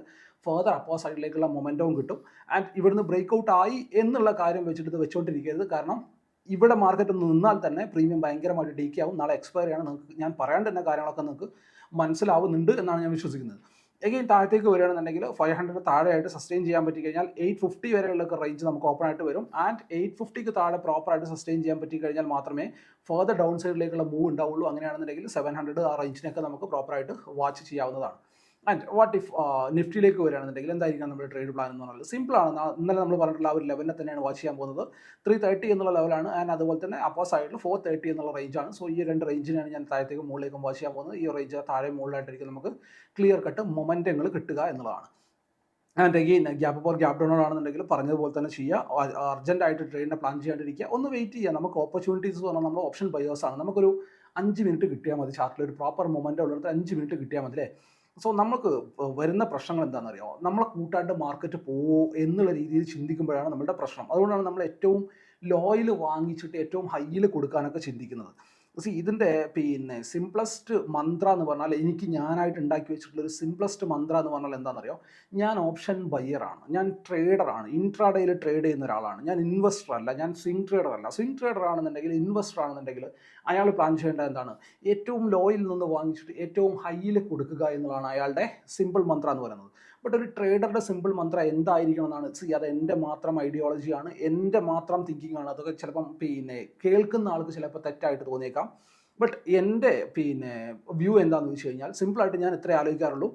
ഫർദർ അപ്പോ സൈഡിലേക്കുള്ള മൊമെന്റവും കിട്ടും. ആൻഡ് ഇവിടുന്ന് ബ്രേക്ക് ഔട്ട് ആയി എന്നുള്ള കാര്യം വെച്ചിട്ട് ഇത് വെച്ചുകൊണ്ടിരിക്കരുത് കാരണം ഇവിടെ മാർക്കറ്റ് നിന്നാൽ തന്നെ പ്രീമിയം ഭയങ്കരമായിട്ട് ഡീക്ക് ആവും. നാളെ എക്സ്പയർ ആണ് നിങ്ങൾക്ക് ഞാൻ പറയാണ്ട് തന്നെ കാര്യങ്ങളൊക്കെ നിങ്ങൾക്ക് മനസ്സിലാവുന്നുണ്ട് എന്നാണ് ഞാൻ വിശ്വസിക്കുന്നത്. എഗെയിൻ താഴത്തേക്ക് വരികയാണെന്നുണ്ടെങ്കിൽ ഫൈവ് ഹൺഡ്രഡ് താഴെയായിട്ട് സസ്റ്റെയിൻ ചെയ്യാൻ പറ്റി കഴിഞ്ഞാൽ എയ്റ്റ് ഫിഫ്റ്റി വരെയുള്ള റേഞ്ച് നമുക്ക് ഓപ്പൺ ആയിട്ട് വരും. ആൻഡ് എയ്റ്റ് ഫിഫ്റ്റിക്ക് താഴെ പ്രോപ്പറായിട്ട് സസ്റ്റെയിൻ ചെയ്യാൻ പറ്റി കഴിഞ്ഞാൽ മാത്രമേ ഫർദർ ഡൗൺ സൈഡിലേക്കുള്ള മൂവ് ഉണ്ടാവുള്ളൂ. അങ്ങനെയാണെന്നുണ്ടെങ്കിൽ സെവൻ ഹൺഡ്രഡ് ആ റേഞ്ചിനൊക്കെ നമുക്ക് പ്രോപ്പറായിട്ട് വാച്ച് ചെയ്യാവുന്നതാണ്. ആൻഡ് വാട്ട് ഇഫ് നിഫ്റ്റിയിലേക്ക് വരികയാണെന്നുണ്ടെങ്കിൽ എന്തായിരിക്കും നമ്മുടെ ട്രേഡ് പ്ലാൻ എന്ന് പറഞ്ഞാൽ സിമ്പിളാണ് ഇന്നലെ നമ്മൾ പറഞ്ഞിട്ടുള്ള ആ ഒരു ലെവലിനെ തന്നെയാണ് വാച്ച് ചെയ്യാൻ പോകുന്നത്. ത്രീ തേർട്ടി എന്നുള്ള ലെവലാണ് ആൻഡ് അതുപോലെ തന്നെ അപ്പോ സൈഡിൽ ഫോർ തേർട്ടി എന്നുള്ള റേഞ്ചാണ് സോ ഈ രണ്ട് റേഞ്ചിനാണ് ഞാൻ താഴത്തേക്കും മുകളിലേക്കും വാച്ച് ചെയ്യാൻ പോകുന്നത്. ഈ റേഞ്ച് താഴെ മുകളിലായിട്ടായിരിക്കും നമുക്ക് ക്ലിയർ കട്ട് മൊമെന്റങ്ങൾ കിട്ടുക എന്നുള്ളതാണ്. And again gap or gap down ആണെന്നുണ്ടെങ്കിൽ പറഞ്ഞതുപോലെ തന്നെ ചെയ്യുക. അർജന്റ് ആയിട്ട് ട്രെയിനിനെ പ്ലാൻ ചെയ്യാണ്ടിരിക്കുക. ഒന്ന് വെയിറ്റ് ചെയ്യുക. നമുക്ക് ഓപ്പർച്യൂണിറ്റീസ് പറഞ്ഞാൽ നമ്മൾ ഓപ്ഷൻ ബയേഴ്സ് ആണ്. നമുക്കൊരു അഞ്ച് മിനിറ്റ് കിട്ടിയാൽ മതി. ചാർട്ടിൽ ഒരു പ്രോപ്പർ മൊമെന്റ് ഉള്ളിടത്ത് അഞ്ച് മിനിറ്റ് കിട്ടിയാൽ മതി അല്ലേ? സോ നമുക്ക് വരുന്ന പ്രശ്നങ്ങൾ എന്താണെന്നറിയോ? നമ്മളെ കൂട്ടായിട്ട് മാർക്കറ്റ് പോവോ എന്നുള്ള രീതിയിൽ ചിന്തിക്കുമ്പോഴാണ് നമ്മുടെ പ്രശ്നം. അതുകൊണ്ടാണ് നമ്മൾ ഏറ്റവും ലോയിൽ വാങ്ങിച്ചിട്ട് ഏറ്റവും ഹൈയിൽ കൊടുക്കാനൊക്കെ ചിന്തിക്കുന്നത്. സി ഇതിന്റെ പിന്നെ സിംപ്ലസ്റ്റ് മന്ത്ര എന്ന് പറഞ്ഞാൽ എനിക്ക് ഞാനായിട്ട് ഉണ്ടാക്കി വെച്ചിട്ടുള്ള ഒരു സിംപ്ലസ്റ്റ് മന്ത്ര എന്ന് പറഞ്ഞാൽ എന്താണെന്നറിയോ? ഞാൻ ഓപ്ഷൻ ബയ്യറാണ് ഞാൻ ട്രേഡറാണ് ഇൻട്രാഡേയിൽ ട്രേഡ് ചെയ്യുന്ന ഒരാളാണ്. ഞാൻ ഇൻവെസ്റ്റർ അല്ല. ഞാൻ സ്വിംഗ് ട്രേഡർ അല്ല. സ്വിംഗ് ട്രേഡർ ആണെന്നുണ്ടെങ്കിൽ ഇൻവെസ്റ്റർ ആണെന്നുണ്ടെങ്കിൽ അയാൾ പ്ലാൻ ചെയ്യേണ്ടത് എന്താണ്? ഏറ്റവും ലോയിൽ നിന്ന് വാങ്ങിച്ചിട്ട് ഏറ്റവും ഹൈയിൽ കൊടുക്കുക എന്നുള്ളതാണ് അയാളുടെ സിമ്പിൾ മന്ത്ര എന്ന് പറയുന്നത്. ബട്ട് ഒരു ട്രേഡറുടെ സിമ്പിൾ മന്ത്ര എന്തായിരിക്കണം എന്നാണ് സി അത് എന്റെ മാത്രം ഐഡിയോളജിയാണ് എന്റെ മാത്രം തിങ്കിങ് ആണ്. അതൊക്കെ ചിലപ്പം പിന്നെ കേൾക്കുന്ന ആൾക്ക് ചിലപ്പോൾ തെറ്റായിട്ട് തോന്നിയേക്കാം. ബട്ട് എന്റെ പിന്നെ വ്യൂ എന്താണെന്ന് വെച്ച് കഴിഞ്ഞാൽ സിമ്പിളായിട്ട് ഞാൻ ഇത്രേ ആലോചിക്കാറുള്ളൂ.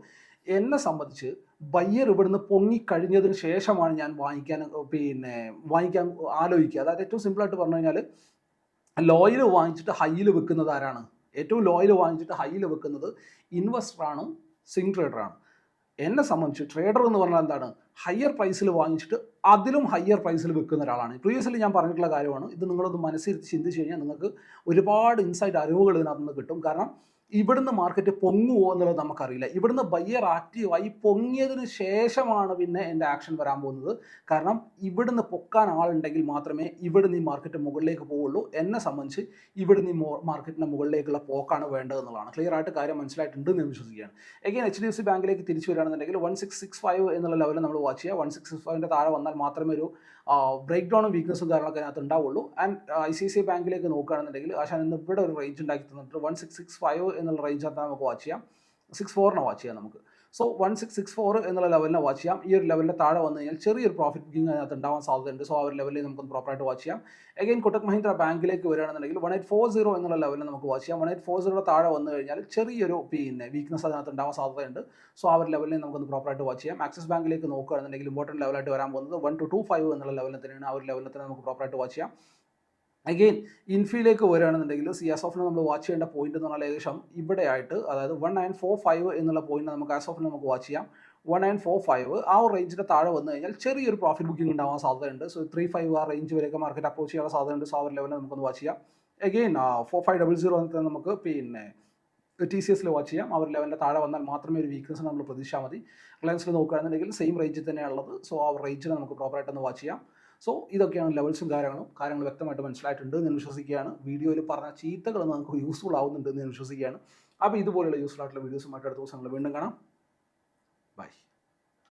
എന്നെ സംബന്ധിച്ച് ബയ്യർ ഇവിടുന്ന് പൊങ്ങിക്കഴിഞ്ഞതിന് ശേഷമാണ് ഞാൻ വാങ്ങിക്കാൻ പിന്നെ വാങ്ങിക്കാൻ ആലോചിക്കുക. അതായത് ഏറ്റവും സിമ്പിളായിട്ട് പറഞ്ഞു കഴിഞ്ഞാൽ ലോയിൽ വാങ്ങിച്ചിട്ട് ഹൈയിൽ വെക്കുന്നത് ആരാണ്? ഏറ്റവും ലോയിൽ വാങ്ങിച്ചിട്ട് ഹൈയിൽ വെക്കുന്നത് ഇൻവെസ്റ്ററാണ് സ്വിംഗ് ട്രേഡറാണ് എന്നെ സംബന്ധിച്ച് ട്രേഡർ എന്ന് പറഞ്ഞാൽ എന്താണ്? ഹയർ പ്രൈസിൽ വാങ്ങിച്ചിട്ട് അതിലും ഹയർ പ്രൈസിൽ വിൽക്കുന്ന ഒരാളാണ്. പ്രീവിയസ്ലി ഞാൻ പറഞ്ഞിട്ടുള്ള കാര്യമാണ്. ഇത് നിങ്ങളൊന്ന് മനസ്സിൽ ചിന്തിച്ച് കഴിഞ്ഞാൽ നിങ്ങൾക്ക് ഒരുപാട് ഇൻസൈറ്റ് അറിവുകൾ ഇതിനകത്ത് നിന്ന് കിട്ടും. കാരണം ഇവിടുന്ന് മാർക്കറ്റ് പൊങ്ങുവോ എന്നുള്ളത് നമുക്കറിയില്ല. ഇവിടുന്ന് ബയ്യർ ആക്റ്റീവായി പൊങ്ങിയതിന് ശേഷമാണ് പിന്നെ എന്റെ ആക്ഷൻ വരാൻ പോകുന്നത്. കാരണം ഇവിടുന്ന് പൊക്കാൻ ആളുണ്ടെങ്കിൽ മാത്രമേ ഇവിടുന്ന് ഈ മാർക്കറ്റ് മുകളിലേക്ക് പോവുള്ളൂ. എന്നെ സംബന്ധിച്ച് ഇവിടുന്ന് ഈ മാർക്കറ്റിന്റെ മുകളിലേക്കുള്ള പോക്കാണ് വേണ്ടതെന്നുള്ളതാണ് ക്ലിയർ ആയിട്ട് കാര്യം മനസ്സിലായിട്ടുണ്ട് എന്ന് വിശ്വസിക്കുകയാണ്. Again H D F C ബാങ്കിലേക്ക് തിരിച്ചു വരികയാണെന്നുണ്ടെങ്കിൽ വൺ സിക്സ് സിക്സ് ഫൈവ് എന്നുള്ള ലെവലിൽ നമ്മൾ വാച്ച് ചെയ്യുക. വൺ സിക്സ് സിക്സ് ഫൈവിന്റെ താഴെ വന്നാൽ മാത്രമേ ഒരു ബ്രേക്ക് ഡൗണും വീക്ക്നസും കാര്യങ്ങളൊക്കെ അതിനകത്ത് ഉണ്ടാവുള്ളൂ. ആൻഡ് ഐ സി സി ബാങ്കിലേക്ക് നോക്കുകയാണെന്നുണ്ടെങ്കിൽ ആശാൻ ഇന്ന് ഇവിടെ ഒരു റേഞ്ച് ഉണ്ടാക്കി തന്നിട്ട് വൺ സിക്സ് സിക്സ് ഫൈവ് എന്നുള്ള റേഞ്ചിനകത്ത് നമുക്ക് വാച്ച് ചെയ്യാം. സിക്സ് ഫോറിനെ വാച്ച് ചെയ്യാം നമുക്ക്. So one six six four എന്നുള്ള ലെവലിനെ വാച്ച് ചെയ്യാം. ഈ ഒരു ലെവലിന്റെ താഴെ വന്നു കഴിഞ്ഞാൽ ചെറിയൊരു പ്രോഫിറ്റ് ബുക്കിംഗ് അതിനകത്ത് ഉണ്ടാവാൻ സാധ്യതയുണ്ട്. സോ ആ ഒരു ലെവലിൽ നമുക്ക് പ്രോപ്പറായിട്ട് വാച്ച് ചെയ്യാം. അഗൈൻ കൊട്ടക് മഹീന്ദ്ര ബാങ്കിലേക്ക് വരികയാണെന്നുണ്ടെങ്കിൽ വൺ എയ്റ്റ് ഫോർ സീറോ എന്നുള്ള ലെവലിൽ നമുക്ക് വാച്ച് ചെയ്യാം. വൺ എയ്റ്റ് ഫോർ സീറോ താഴെ വന്നു കഴിഞ്ഞാൽ ചെറിയൊരു പിന്നെ വീക്ക്നസ് അതിനകത്ത് ഉണ്ടാവാൻ സാധ്യതയുണ്ട്. സോ ആ ഒരു ലെവലിൽ നമുക്കൊന്ന് പ്രോപ്പറായിട്ട് വാച്ച് ചെയ്യാം. ആക്സിസ് ബാങ്കിലേക്ക് നോക്കുകയാണെന്നുണ്ടെങ്കിൽ ഇമ്പോർട്ടന്റ് ലെവലായിട്ട് വരാൻ പോകുന്നത് വൺ ടു ടു ഫൈവ് എന്നുള്ള ലെവലിൽ തന്നെയാണ്. ആ ഒരു ലെവലിൽ തന്നെ നമുക്ക് പ്രോപ്പറായിട്ട് വാച്ച് ചെയ്യാം. അഗെയിൻ ഇൻഫിയിലേക്ക് വരികയാണെന്നുണ്ടെങ്കിൽ സി എസ് ഓഫിന് നമ്മൾ വാച്ച് ചെയ്യേണ്ട പോയിന്റ് എന്ന് പറഞ്ഞാൽ ഏകദേശം ഇവിടെയായിട്ട് അതായത് വൺ നയൻ ഫോർ ഫൈവ് എന്നുള്ള പോയിന്റ് നമുക്ക് ആസ് ഓഫിന് നമുക്ക് വാച്ച് ചെയ്യാം. വൺ നയൻ ഫോർ ഫൈവ് ആ ഒരു റേഞ്ചിന്റെ താഴെ വന്നു കഴിഞ്ഞാൽ ചെറിയൊരു പ്രോഫിറ്റ് ബുക്കിംഗ് ഉണ്ടാവാൻ സാധ്യതയുണ്ട്. സോ ത്രീ ഫൈവ് ആ റേഞ്ച് വരെയൊക്കെ മാർക്കറ്റ് അപ്രോച്ച് ചെയ്യാൻ സാധ്യതയുണ്ട്. സോ ആ ലെവലിൽ നമുക്കൊന്ന് വാച്ച് ചെയ്യാം. Again four five double zero എന്നിട്ട് നമുക്ക് പിന്നെ ടി സി എസിൽ വാച്ച് ചെയ്യാം. അവർ ലെവലിന്റെ താഴെ വന്നാൽ മാത്രമേ ഒരു വീക്ക്നസ് നമ്മൾ പ്രതീക്ഷിച്ചാൽ മതി. റിലയൻസിൽ നോക്കുകയാണെന്നുണ്ടെങ്കിൽ സെയിം റേഞ്ചിൽ തന്നെയാണുള്ളത്. സോ ആ റേഞ്ചിനെ നമുക്ക് പ്രോപ്പറായിട്ടൊന്ന് വാച്ച് ചെയ്യാം. സോ ഇതൊക്കെയാണ് ലെവൽസും കാര്യങ്ങളും. കാര്യങ്ങൾ വ്യക്തമായിട്ട് മനസ്സിലായിട്ടുണ്ട് എന്ന് വിശ്വസിക്കുകയാണ്. വീഡിയോയിൽ പറഞ്ഞ ചീത്തകൾ നമുക്ക് യൂസ്ഫുൾ ആവുന്നുണ്ട് എന്ന് വിശ്വസിക്കുകയാണ്. അപ്പോൾ ഇതുപോലെയുള്ള യൂസ്ഫുൾ ആയിട്ടുള്ള വീഡിയോസുമായിട്ട് അടുത്ത ദിവസങ്ങൾ വീണ്ടും കാണാം. ബൈ